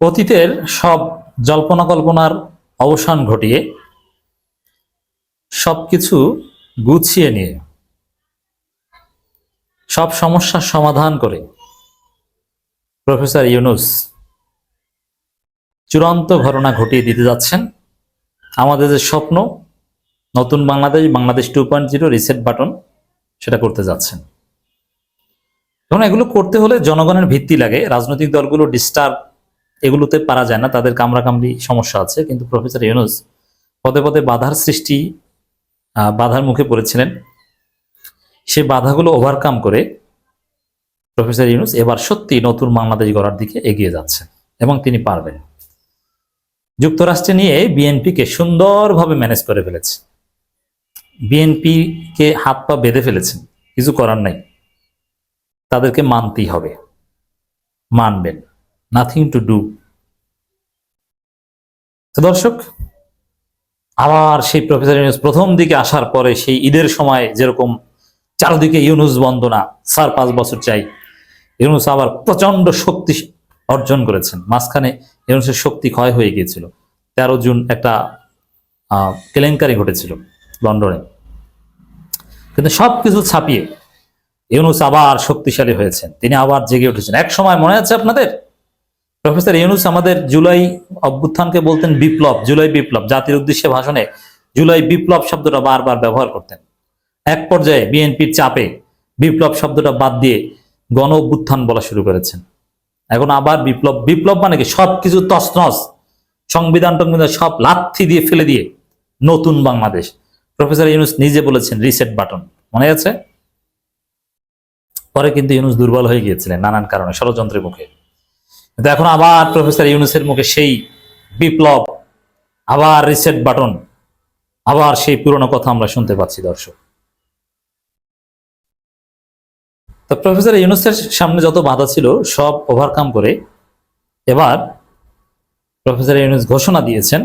অতীতের সব জল্পনা কল্পনার অবসান ঘটিয়ে সবকিছু গুছিয়ে নিয়ে, সব সমস্যার সমাধান করে প্রফেসর ইউনুস চূড়ান্ত ঘটনা ঘটিয়ে দিতে যাচ্ছেন। আমাদের যে স্বপ্ন, নতুন Bangladesh Bangladesh two point zero reset button সেটা করতে যাচ্ছেন। এখন এগুলো করতে হলে জনগণের ভিত্তি লাগে, রাজনৈতিক দলগুলো ডিস্টার্ব এগুলোতে পারা যায় না, তাদের কামড়াকামড়ি সমস্যা আছে। কিন্তু প্রফেসর ইউনুস পদে পদে বাধার সৃষ্টি বাধার মুখে পড়েছিলেন। সেই বাধাগুলো ওভারকাম করে প্রফেসর ইউনুস এবার সত্যি নতুন বাংলাদেশ গড়ার দিকে এগিয়ে যাচ্ছেন এবং তিনি পারবেন। যুক্তরাষ্ট্রে নিয়ে বিএনপিকে সুন্দরভাবে ম্যানেজ করে ফেলেছে। বিএনপিকে হাত পা বেঁধে ফেলেছেন কিছু করার নাই। তাদেরকে মানতেই হবে, মানবেন। নাথিং টু ডু তো দর্শক, আবার সেই প্রফেসর ইউনুস প্রথম দিকে আসার পরে সেই ঈদের সময় যেরকম চারদিকে ইউনুস বন্দনা চার পাঁচ বছর চাই। ইউনুস আবার প্রচণ্ড শক্তি অর্জন করেছেন। মাঝখানে ইউনুসের শক্তি ক্ষয় হয়ে গিয়েছিল। তেরো জুন একটা কেলেঙ্কারি ঘটেছিল লন্ডনে। কিন্তু সবকিছু ছাপিয়ে ইউনুস আবার শক্তিশালী হয়েছেন। তিনি আবার জেগে উঠেছেন। এক সময় মনে আছে আপনাদের? প্রফেসর ইউনুস আমাদের জুলাই অভ্যুত্থানকে বলতেন বিপ্লব, জুলাই বিপ্লব, জাতির উদ্দেশ্যে ভাষণে জুলাই বিপ্লব শব্দটা বারবার ব্যবহার করতেন। এক পর্যায়ে বিএনপির চাপে বিপ্লব শব্দটা বাদ দিয়ে গণ অভ্যুত্থান বলা শুরু করেছেন। এখন আবার বিপ্লব বিপ্লব মানে কি? সবকিছু তছনছ, সংবিধান টংবিধান সব লাথি দিয়ে ফেলে দিয়ে নতুন বাংলাদেশ। প্রফেসর ইউনুস নিজে বলেছেন, রিসেট বাটন। মনে আছে? পরে কিন্তু ইউনুস দুর্বল হয়ে গিয়েছিলেন নানান কারণে, ষড়যন্ত্রের মুখে। কিন্তু এখন আবার প্রফেসর ইউনুসের মুখে সেই বিপ্লব, আবার রিসেট বাটন আবার সেই পুরনো কথা আমরা শুনতে পাচ্ছি দর্শক। তো প্রফেসর ইউনুসের সামনে যত বাধা ছিল, সব ওভারকাম করে এবার প্রফেসর ইউনুস ঘোষণা দিয়েছেন,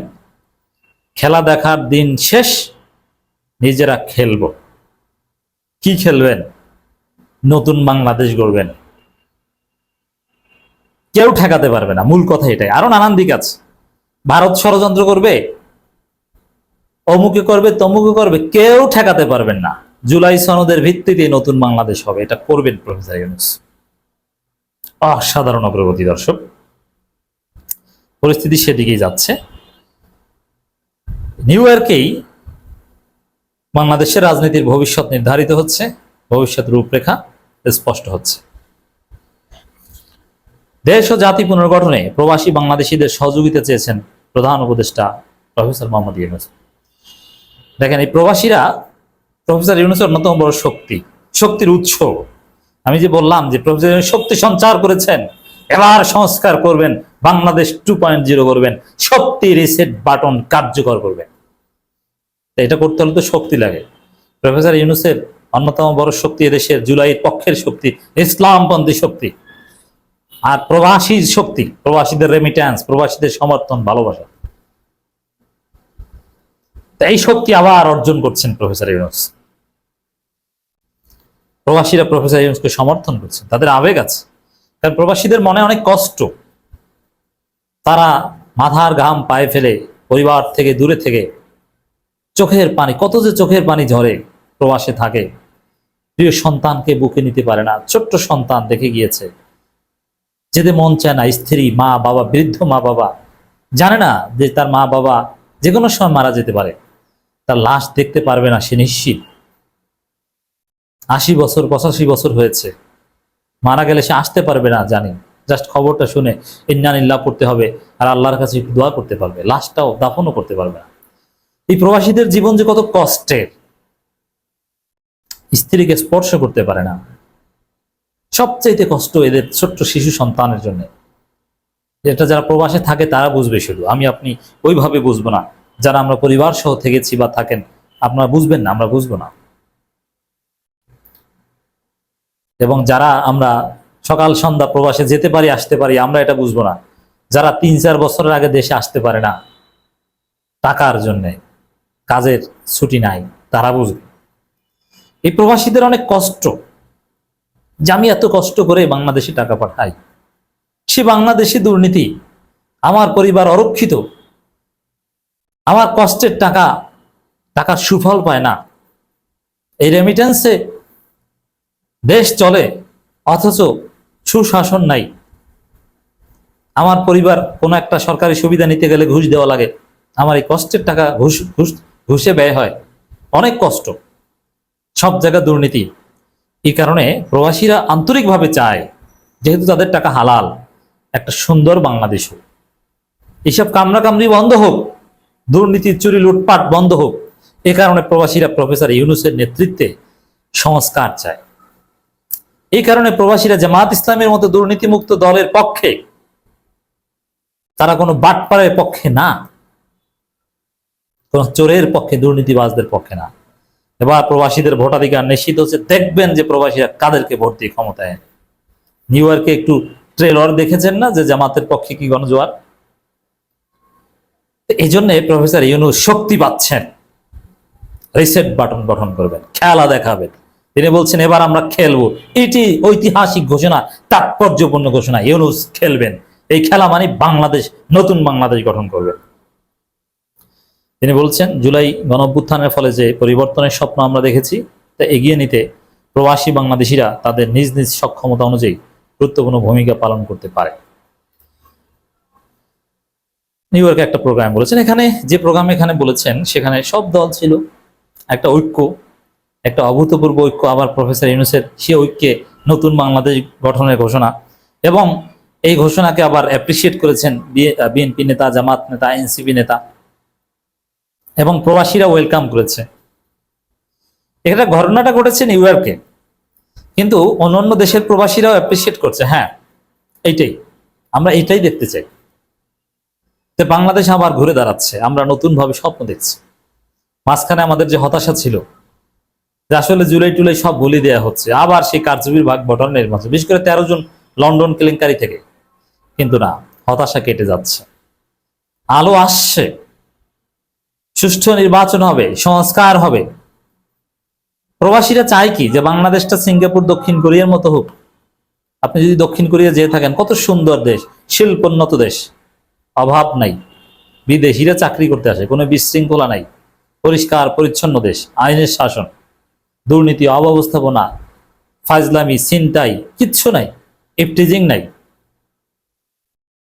খেলা দেখার দিন শেষ, নিজেরা খেলব। কি খেলবেন? নতুন বাংলাদেশ গড়বেন। কেউ ঠেকাতে পারবে না, মূল কথা এটাই। আরও নানান দিক আছে। ভারত ষড়যন্ত্র করবে, অমুকে করবে, তমুকে করবে, কেউ ঠেকাতে পারবেন না। জুলাই সনদের ভিত্তিতে নতুন বাংলাদেশ হবে, এটা করবেন প্রফেসর ইউনুস। অসাধারণ অগ্রগতি, দর্শক। পরিস্থিতি সেদিকেই যাচ্ছে। নিউ ইয়র্কেই বাংলাদেশের রাজনীতির ভবিষ্যৎ নির্ধারিত হচ্ছে, ভবিষ্যৎ রূপরেখা স্পষ্ট হচ্ছে। দেশ ও জাতি পুনর্গঠনে প্রবাসী বাংলাদেশিদের সহযোগিতা চেয়েছেন প্রধান উপদেষ্টা প্রফেসর মোহাম্মদ ইউনুস। দেখেন, এই প্রবাসীরা প্রফেসর ইউনুসের অন্যতম বড় শক্তি, শক্তির উৎস। আমি যে বললাম যে প্রফেসর শক্তি সঞ্চার করেছেন, এবার সংস্কার করবেন, বাংলাদেশ টু পয়েন্ট জিরো করবেন, শক্তি রিসেট বাটন কার্যকর করবেন। এটা করতে হলে তো শক্তি লাগে। প্রফেসর ইউনুসের অন্যতম বড় শক্তি এদেশের জুলাইয়ের পক্ষের শক্তি, ইসলামপন্থী শক্তি। আর প্রবাসীর শক্তি, প্রবাসীদের রেমিট্যান্স প্রবাসীদের সমর্থন, ভালোবাসা। এই শক্তি আবার অর্জন করছেন প্রফেসর ইউনুস। প্রবাসীরা প্রফেসর ইউনুসকে সমর্থন করছেন, তাদের আবেগ আছে। কারণ প্রবাসীদের মনে অনেক কষ্ট। তারা মাথার ঘাম পায়ে ফেলে পরিবার থেকে দূরে থেকে চোখের পানি, কত যে চোখের পানি ঝরে প্রবাসে থাকে। প্রিয় সন্তানকে বুকে নিতে পারে না, ছোট্ট সন্তান দেখে গিয়েছে। যেতে মন চায় না, স্ত্রী, মা, বাবা, বৃদ্ধ মা, বাবা। জানে না যে তার মা, বাবা যে কোনো সময় মারা যেতে পারে। তার লাশ দেখতে পারবে না, সে নিশ্চিত। আশি বছর, পঁচাশি বছর হয়েছে। মারা গেলে সে আসতে পারবে না, জানি। জাস্ট খবরটা শুনে ইন্নানিল্লাহ পড়তে হবে আর আল্লাহর কাছে একটু দোয়া করতে পারবে। লাশটাও দাফনও করতে পারবে না। এই প্রবাসীদের জীবন যে কত কষ্টের। স্ত্রীকে স্পর্শ করতে পারে না। সবচাইতে কষ্ট এদের ছোট্ট শিশু সন্তানের জন্য। এটা যারা প্রবাসে থাকে, তারা বুঝবে শুধু। আমি, আপনি ওইভাবে বুঝব না। যারা আমরা পরিবার সহ থেকেছি বা থাকেন, আপনারা বুঝবেন না, আমরা বুঝব না। এবং যারা আমরা সকাল, সন্ধ্যা প্রবাসে যেতে পারি, আসতে পারি, আমরা এটা বুঝব না। যারা তিন, চার বছরের আগে দেশে আসতে পারে না, টাকার জন্য, কাজের ছুটি নাই, তারা বুঝবে। এই প্রবাসীদের অনেক কষ্ট। যে আমি এত কষ্ট করে বাংলাদেশে টাকা পাঠাই সে বাংলাদেশি দুর্নীতি আমার পরিবার অরক্ষিত। আমার কষ্টের টাকা, টাকার সুফল পায় না। এই রেমিটেন্সে দেশ চলে, অথচ সুশাসন নাই। আমার পরিবার কোনো একটা সরকারি সুবিধা নিতে গেলে ঘুষ দেওয়া লাগে। আমার এই কষ্টের টাকা ঘুষ ঘুষ, ঘুষে ব্যয় হয়। অনেক কষ্ট। সব জায়গায় দুর্নীতি। এই কারণে প্রবাসীরা আন্তরিকভাবে চায় যেহেতু তাদের টাকা হালাল, একটা সুন্দর বাংলাদেশ হোক। এইসব কামড়ি বন্ধ হোক, দুর্নীতি, চুরি, লুটপাট বন্ধ হোক, এ কারণে প্রবাসীরা প্রফেসর ইউনুসের নেতৃত্বে সংস্কার চায়। এই কারণে প্রবাসীরা জামাত ইসলামের মতো দুর্নীতিমুক্ত দলের পক্ষে, তারা কোনো বাটপাড়ের পক্ষে না, কোন চোরের পক্ষে, দুর্নীতিবাজদের পক্ষে না। এবার প্রবাসীদের ভোটাধিকার নিশ্চিত হচ্ছে। দেখবেন যে প্রবাসীরা কাদেরকে ভোট দিয়ে ক্ষমতায় নিউ ইয়র্কে একটু ট্রেলর দেখেছেন না যে জামাতের পক্ষে কি গণজোয়ার? এই জন্য প্রফেসর ইউনুস শক্তি পাচ্ছেন। রিসেট বাটন গঠন করবেন, খেলা দেখাবেন। তিনি বলছেন, এবার আমরা খেলব। এটি ঐতিহাসিক ঘোষণা, তাৎপর্যপূর্ণ ঘোষণা। ইউনুস খেলবেন। এই খেলা মানে বাংলাদেশ, নতুন বাংলাদেশ গঠন করবেন। তিনি বলছেন, জুলাই গণঅভ্যুত্থানের ফলে যে পরিবর্তনের স্বপ্ন আমরা দেখেছি, তা এগিয়ে নিতে প্রবাসী বাংলাদেশিরা তাদের নিজ নিজ সক্ষমতা অনুযায়ী গুরুত্বপূর্ণ ভূমিকা পালন করতে পারে। নিউ ইয়র্কে একটা প্রোগ্রাম বলেছেন। এখানে যে প্রোগ্রাম এখানে বলেছেন, সেখানে সব দল ছিল, একটা ঐক্য, একটা অভূতপূর্ব ঐক্য। আবার প্রফেসর ইউনুসের সে ঐক্যে নতুন বাংলাদেশ গঠনের ঘোষণা। এবং এই ঘোষণাকে আবার অ্যাপ্রিসিয়েট করেছেন বিএনপি নেতা, জামাত নেতা, এনসিপি নেতা। এবং প্রবাসীরা ওয়েলকাম করেছে। এটা ঘটনাটা ঘটেছে নিউ ইয়র্কে কিন্তু অন্যান্য দেশের প্রবাসীরাও অ্যাপ্রিসিয়েট করছে। হ্যাঁ এইটাই। আমরা এটাই দেখতে চাই। যে বাংলাদেশ আবার ঘুরে দাঁড়াচ্ছে। আমরা নতুন ভাবে স্বপ্ন দেখছি। মাঝখানে আমাদের যে হতাশা ছিল, যে আসলে জুলাই টুলাই সব বলি দেওয়া হচ্ছে। আবার সেই কার্যবির ভাগ বটন নির্বাচন বিশেষ করে তেরো জন লন্ডন কেলেঙ্কারি থেকে। কিন্তু না, হতাশা কেটে যাচ্ছে। আলো আসছে। সুষ্ঠু নির্বাচন হবে, সংস্কার হবে। প্রবাসীরা চায় কি? যে বাংলাদেশটা সিঙ্গাপুর, দক্ষিণ কোরিয়ার মতো হোক। আপনি যদি দক্ষিণ কোরিয়া যেয়ে থাকেন, কত সুন্দর দেশ, শিল্পোন্নত দেশ। অভাব নাই। বিদেশিরা চাকরি করতে আসে, কোনো বিশৃঙ্খলা নাই। পরিষ্কার, পরিচ্ছন্ন দেশ, আইনের শাসন, দুর্নীতি, অব্যবস্থাপনা, ফাজলামি চিন্তাই কিচ্ছু নাই, ইফটিজিং নাই।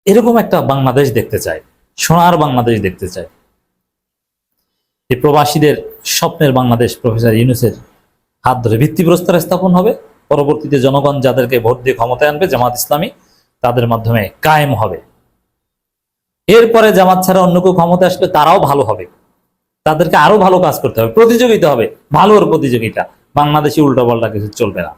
এরকম একটা বাংলাদেশ দেখতে চায়, সোনার বাংলাদেশ দেখতে চায়। এই প্রবাসীদের স্বপ্নের বাংলাদেশ প্রফেসর ইউনুসের হাত ধরে ভিত্তিপ্রস্তর স্থাপন হবে। পরবর্তীতে জনগণ যাদেরকে ভোট দিয়ে ক্ষমতায় আনবে, জামাত ইসলামী, তাদের মাধ্যমে কায়েম হবে। এরপরে জামাত ছাড়া অন্য কেউ ক্ষমতা আসলে তারাও ভালো হবে। তাদেরকে আরও ভালো কাজ করতে হবে, প্রতিযোগিতা হবে, ভালোর প্রতিযোগিতা। বাংলাদেশে উল্টো পাল্টা কিছু চলবে না।